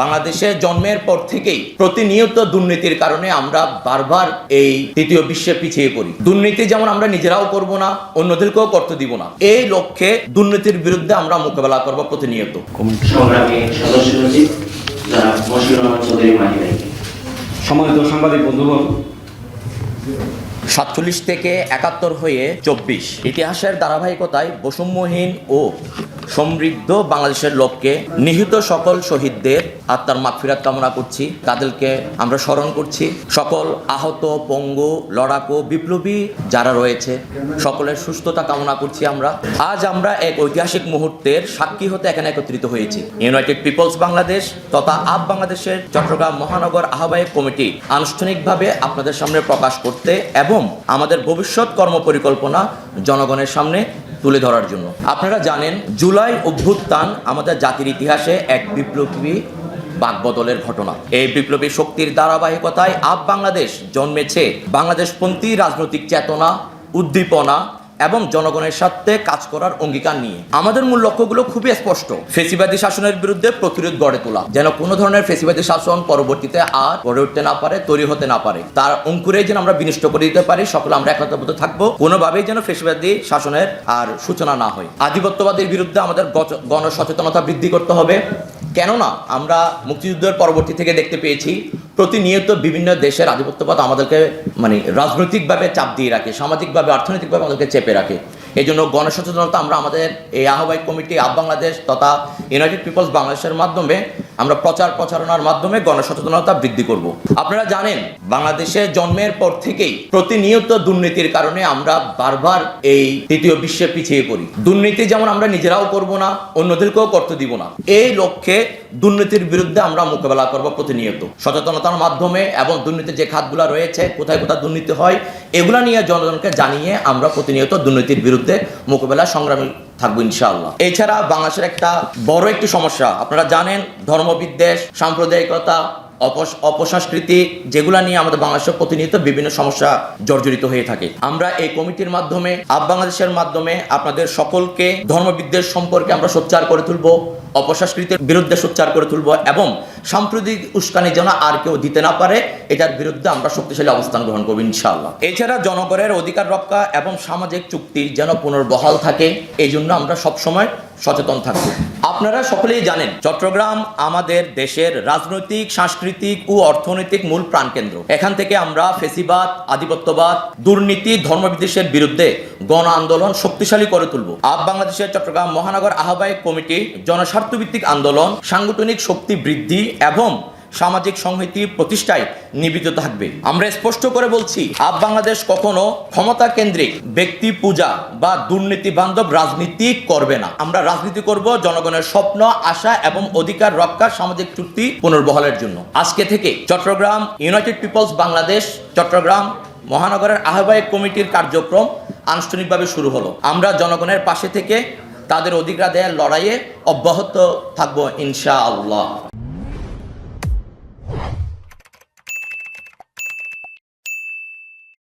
বাংলাদেশে জন্মের পর থেকেই প্রতিনিয়ত দুর্নীতির কারণে আমরা বারবার এই তৃতীয় বিশ্বে পিছিয়ে পড়ি। দুর্নীতি যেমন আমরা নিজেরাও করব না অন্যদেরকেও করতে দিব না। এই লক্ষ্যে দুর্নীতির বিরুদ্ধে আমরা মোকাবেলা করব প্রতিনিয়ত। সম্মানিত সাংবাদিক বন্ধুগণ সাতচল্লিশ থেকে একাত্তর হয়ে চব্বিশ। ইতিহাসের ধারাবাহিকতায় বৈষম্যহীন ও সমৃদ্ধ বাংলাদেশের লোককে নিহিত সকল শহীদদের আত্মার মাগফিরাত কামনা করছি। তাদেরকে আমরা স্মরণ করছি। সকল আহত, পঙ্গু, লড়াকু, বিপ্লবী যারা রয়েছে, সকলের সুস্থতা কামনা করছি আমরা। আজ আমরা এক ঐতিহাসিক মুহূর্তের সাক্ষী হতে এখানে একত্রিত হয়েছি। ইউনাইটেড পিপলস বাংলাদেশ তথা আপ বাংলাদেশের চট্টগ্রাম মহানগর আহ্বায়ক কমিটি আনুষ্ঠানিকভাবে আপনাদের সামনে প্রকাশ করতে এবং আমাদের ভবিষ্যৎ কর্মপরিকল্পনা জনগণের সামনে তুলে ধরার জন্য। আপনারা জানেন, জুলাই অভ্যুত্থান আমাদের জাতির ইতিহাসে এক বিপ্লবী বাকবদলের ঘটনা। এই বিপ্লবী শক্তির ধারাবাহিকতায় আপ বাংলাদেশ জন্মেছে বাংলাদেশপন্থী রাজনৈতিক চেতনা, উদ্দীপনা এবং জনগণের সাথে কাজ করার অঙ্গীকার নিয়ে। আমাদের মূল লক্ষ্যগুলো খুবই স্পষ্ট। ফেসিবাদী শাসনের বিরুদ্ধে প্রতিরোধ গড়ে তোলা। যেন কোনো ধরনের ফেসিবাদী শাসন পরবর্তীতে আর গড়ে উঠতে না পারে, তৈরি হতে না পারে। তার অঙ্কুরে যেন আমরা বিনষ্ট করে দিতে পারি, সকলে আমরা একতাবদ্ধ থাকব, কোনোভাবেই যেন ফেসিবাদী শাসনের আর সূচনা না হয়। আধিপত্যবাদের বিরুদ্ধে আমাদের গণসচেতনতা বৃদ্ধি করতে হবে। কেননা, আমরা মুক্তিযুদ্ধের পরবর্তী থেকে দেখতে পেয়েছি প্রতিনিয়ত বিভিন্ন দেশের আধিপত্যবাদ আমাদেরকে মানে রাজনৈতিকভাবে চাপ দিয়ে রাখে, সামাজিকভাবে, অর্থনৈতিকভাবে আমাদেরকে চেপে রাখে। এই জন্য গণসচেতনতা আমরা আমাদের এই আহ্বায়ক কমিটি আপ বাংলাদেশ তথা ইউনাইটেড পিপলস বাংলাদেশের মাধ্যমে আমরা প্রচার প্রচারণার মাধ্যমে গণসচেতনতা বৃদ্ধি করব। আপনারা জানেন, বাংলাদেশে জন্মের পর থেকেই প্রতিনিয়ত দুর্নীতির কারণে আমরা বারবার এই তৃতীয় বিশ্বে পিছিয়ে পড়ি। দুর্নীতি যেমন আমরা নিজেরাও করব না, অন্যদেরকেও করতে দিব না। এই লক্ষ্যে দুর্নীতির বিরুদ্ধে আমরা মোকাবেলা করব প্রতিনিয়ত। সচেতনতার মাধ্যমে এবং দুর্নীতির যে খাতগুলো রয়েছে, কোথায় কোথায় দুর্নীতি হয়, এগুলা নিয়ে জনগণকে জানিয়ে আমরা প্রতিনিয়ত দুর্নীতির বিরুদ্ধে মোকাবেলা সংগ্রামী থাকব ইনশাআল্লাহ। এছাড়া বাংলাদেশের একটা বড় একটি সমস্যা আপনারা জানেন ধর্মবিদ্বেষ সাম্প্রদায়িকতা অপসংস্কৃতি যেগুলা নিয়ে আমাদের বাংলাদেশের প্রতিনিয়ত বিভিন্ন সমস্যা জর্জরিত হয়ে থাকে। আমরা এই কমিটির মাধ্যমে, আপ বাংলাদেশের মাধ্যমে আপনাদের সকলকে ধর্মবিদ্বেষ সম্পর্কে আমরা সোচ্চার করে তুলব, অপসংস্কৃতির বিরুদ্ধে সোচ্চার করে তুলব এবং সাম্প্রতিক উস্কানি যেন আর কেউ দিতে না পারে, এটার বিরুদ্ধে আমরা শক্তিশালী অবস্থান গ্রহণ করব ইনশাআল্লাহ। এছাড়া জনগণের অধিকার রক্ষা এবং সামাজিক চুক্তি যেন পুনর্বহাল থাকে, এই জন্য আমরা সবসময় সচেতন থাকবে। আপনারা সকলেই জানেন, চট্টগ্রাম আমাদের দেশের রাজনৈতিক, সাংস্কৃতিক ও অর্থনৈতিক মূল প্রাণকেন্দ্র। এখান থেকে আমরা ফেসিবাদ, আধিপত্যবাদ, দুর্নীতি, ধর্মবিদ্বেষের বিরুদ্ধে গণ আন্দোলন শক্তিশালী করে তুলব। আপ বাংলাদেশের চট্টগ্রাম মহানগর আহ্বায়ক কমিটি জনস্বার্থ ভিত্তিক আন্দোলন, সাংগঠনিক শক্তি বৃদ্ধি এবং সামাজিক সংহতি প্রতিষ্ঠায় নিবিত থাকবে। আমরা স্পষ্ট করে বলছি, আপ বাংলাদেশ কখনো ক্ষমতা কেন্দ্রিক ব্যক্তি পূজা বা দুর্নীতি বান্ধব রাজনীতি করবে না। আমরা রাজনীতি করব জনগণের স্বপ্ন, আশা এবং অধিকার রক্ষার সামাজিক চুক্তি পুনর্বহালের জন্য। আজকে থেকে চট্টগ্রাম ইউনাইটেড পিপলস বাংলাদেশ, চট্টগ্রাম মহানগরের আহ্বায়ক কমিটির কার্যক্রম আনুষ্ঠানিকভাবে শুরু হলো। আমরা জনগণের পাশে থেকে তাদের অধিকার দেওয়ার লড়াইয়ে অব্যাহত থাকব ইনশাআল্লাহ।